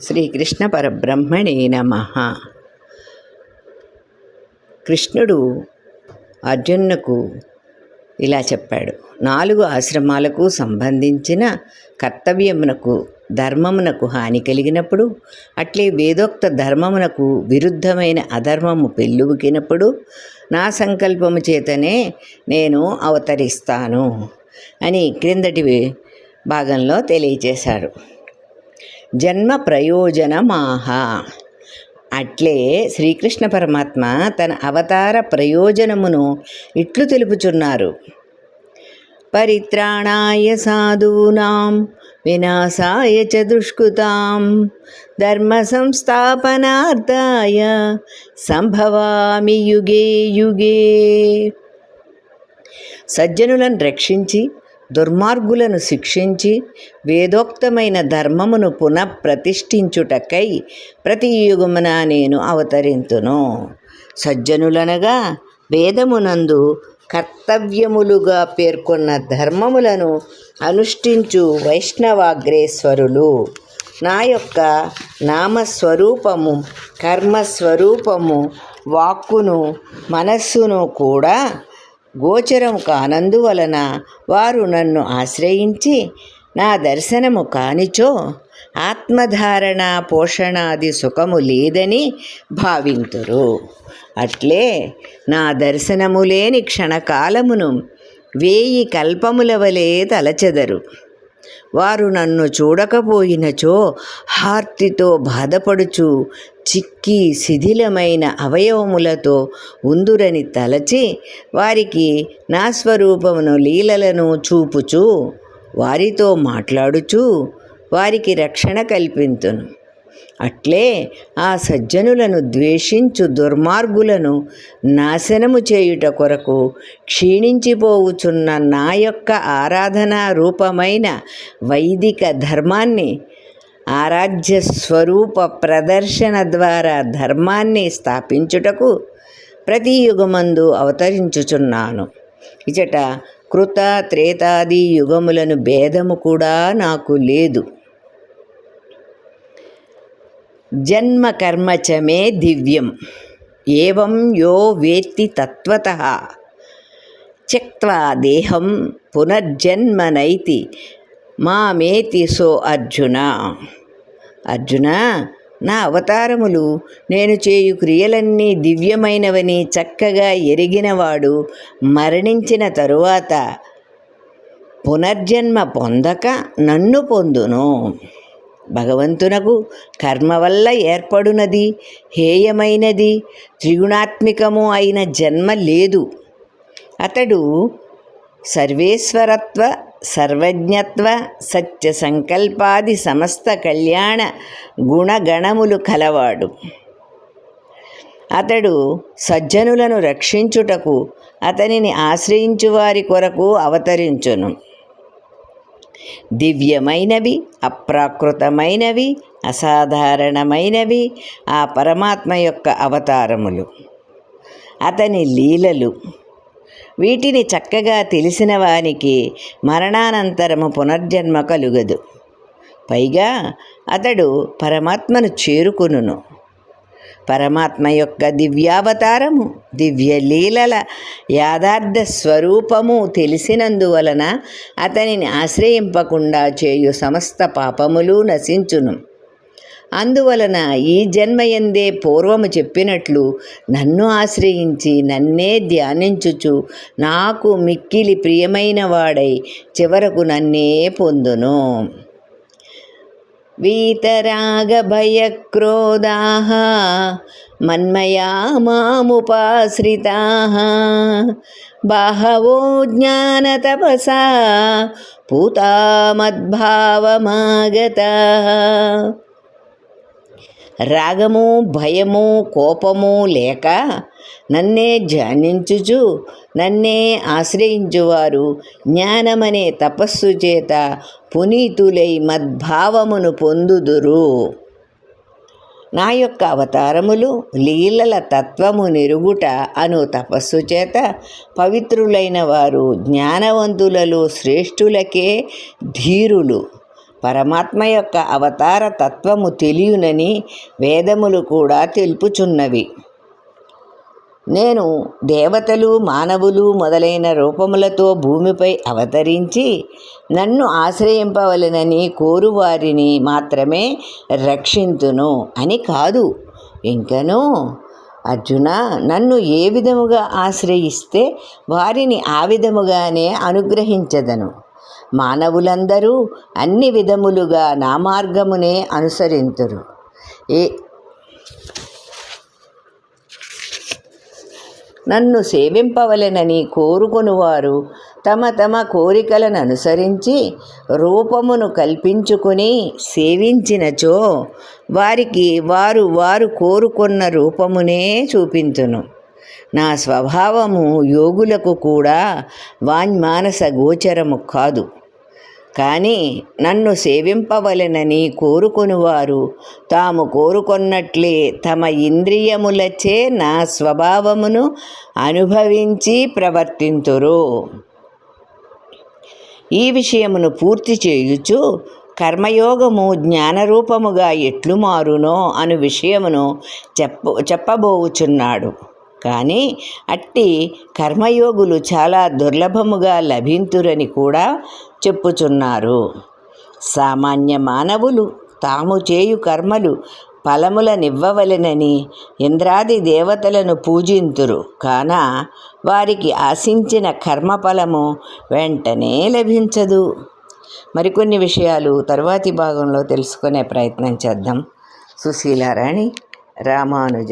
శ్రీకృష్ణ పరబ్రహ్మణే నమ. కృష్ణుడు అర్జునుకు ఇలా చెప్పాడు నాలుగు ఆశ్రమాలకు సంబంధించిన కర్తవ్యమునకు ధర్మమునకు హాని కలిగినప్పుడు అట్లే వేదోక్త ధర్మమునకు విరుద్ధమైన అధర్మము పెళ్ళుకినప్పుడు నా సంకల్పము చేతనే నేను అవతరిస్తాను అని క్రిందటి భాగంలో తెలియజేశారు జన్మ ప్రయోజనమాహ అట్లే శ్రీకృష్ణ పరమాత్మ తన అవతార ప్రయోజనమును ఇట్లు తెలుపుచున్నారు. పరిత్రాణాయ సాధూనాం వినాశాయ చ దుష్కృతాం ధర్మ సంస్థాపనార్థాయ సంభవామి యుగే యుగే. సజ్జనులను రక్షించి దుర్మార్గులను శిక్షించి వేదోక్తమైన ధర్మమును పునఃప్రతిష్ఠించుటకై ప్రతి యుగమున నేను అవతరింతును. సజ్జనులనగా వేదమునందు కర్తవ్యములుగా పేర్కొన్న ధర్మములను అనుష్ఠించు వైష్ణవాగ్రేశ్వరులు. నా యొక్క నామస్వరూపము కర్మస్వరూపము వాక్కును మనస్సును కూడా గోచరం కానందువలన వారు నన్ను ఆశ్రయించి నా దర్శనము కానిచో ఆత్మధారణ పోషణాది సుఖము లేదని భావింతురు. అట్లే నా దర్శనము లేని క్షణకాలమును వేయి కల్పముల వలె తలచెదరు. వారు నన్ను చూడకపోయినచో హార్తితో బాధపడుచు చిక్కి శిథిలమైన అవయవములతో ఉందురని తలచి వారికి నా స్వరూపమును లీలలను చూపుచు వారితో మాట్లాడుచు వారికి రక్షణ కల్పింతును. అట్లే ఆ సజ్జనులను ద్వేషించు దుర్మార్గులను నాశనము చేయుట కొరకు క్షీణించిపోవుచున్న నా యొక్క ఆరాధనా రూపమైన వైదిక ధర్మాన్ని ఆరాధ్య స్వరూప ప్రదర్శన ద్వారా ధర్మాన్ని స్థాపించుటకు ప్రతి యుగమందు అవతరించుచున్నాను. ఇచట కృత త్రేతాది యుగములను భేదము కూడా నాకు లేదు. జన్మ కర్మ చ మే దివ్యం. ఏవం యో వేత్తి తత్వత. త్యక్వా దేహం పునర్జన్మనైతి. మామేతి సో అర్జున. అర్జున నా అవతారములు నేను చేయు క్రియలన్నీ దివ్యమైనవని చక్కగా ఎరిగినవాడు మరణించిన తరువాత పునర్జన్మ పొందక నన్ను పొందును. భగవంతునకు కర్మ వల్ల ఏర్పడునది హేయమైనది త్రిగుణాత్మికము అయిన జన్మ లేదు. అతడు సర్వేశ్వరత్వ సర్వజ్ఞత్వ సత్య సంకల్పాది సమస్త కళ్యాణ గుణగణములు కలవాడు. అతడు సజ్జనులను రక్షించుటకు అతనిని ఆశ్రయించు వారి కొరకు అవతరించును. దివ్యమైనవి అప్రాకృతమైనవి అసాధారణమైనవి ఆ పరమాత్మ యొక్క అవతారములు. అతని లీలలు. వీటిని చక్కగా తెలిసిన వానికి మరణానంతరము పునర్జన్మ కలుగదు. పైగా అతడు పరమాత్మను చేరుకును పరమాత్మ యొక్క దివ్యావతారము దివ్యలీలల యాదార్థ యాథార్థ స్వరూపము తెలిసినందువలన అతనిని ఆశ్రయింపకుండా చేయు సమస్త పాపములు నశించును. అందువలన ఈ జన్మయందే పూర్వము చెప్పినట్లు నన్ను ఆశ్రయించి నన్నే ధ్యానించుచు నాకు మిక్కిలి ప్రియమైన వాడై చివరకు నన్నే పొందును. వీతరాగభయక్రోధాः మన్మయా మాముపాశ్రితాः బహవో జ్ఞానతపసా పూతా మద్భావమాగతాः రాగము భయము కోపము లేక నన్నే ధ్యానించుచు నన్నే ఆశ్రయించువారు. జ్ఞానమనే తపస్సు చేత పునీతులై మద్భావమును పొందుదురు. నా యొక్క అవతారములు లీలల తత్వము నిరుగుట అను తపస్సు చేత పవిత్రులైన వారు జ్ఞానవంతులలో శ్రేష్ఠులకే ధీరులు. పరమాత్మ యొక్క అవతార తత్వము తెలియనని వేదములు కూడా తెలుపుచున్నవి. నేను దేవతలు మానవులు మొదలైన రూపములతో భూమిపై అవతరించి నన్ను ఆశ్రయింపవలెనని కోరువారిని మాత్రమే రక్షింతును అని కాదు. ఇంకనూ అర్జున నన్ను ఏ విధముగా ఆశ్రయిస్తే వారిని ఆ విధముగానే అనుగ్రహించదను. మానవులందరూ అన్ని విధములుగా నా మార్గమునే అనుసరింతురు. ఏ నన్ను సేవింపవలెనని కోరుకొనువారు. తమ తమ కోరికలను అనుసరించి రూపమును కల్పించుకుని సేవించినచో వారికి వారు వారు కోరుకున్న రూపమునే చూపించును నా స్వభావము యోగులకు కూడా వాన్మానస గోచరము కాదు. కానీ నన్ను సేవింపవలెనని కోరుకొనువారు. తాము కోరుకొన్నట్లే తమ ఇంద్రియములచే నా స్వభావమును అనుభవించి ప్రవర్తింతురు. ఈ విషయమును పూర్తి చేయుచు కర్మయోగము జ్ఞానరూపముగా ఎట్లు మారునో అను విషయమును చెప్ప చెప్పబోవుచున్నాడు. కానీ అట్టి కర్మయోగులు చాలా దుర్లభముగా లభింతురని కూడా చెప్పుచున్నారు. సామాన్య మానవులు తాము చేయు కర్మలు ఫలములనివ్వవలెనని ఇంద్రాది దేవతలను పూజింతురు. కాన వారికి ఆశించిన కర్మఫలము వెంటనే లభించదు. మరికొన్ని విషయాలు తరువాతి భాగంలో తెలుసుకునే ప్రయత్నం చేద్దాం. సుశీలారాణి రామానుజ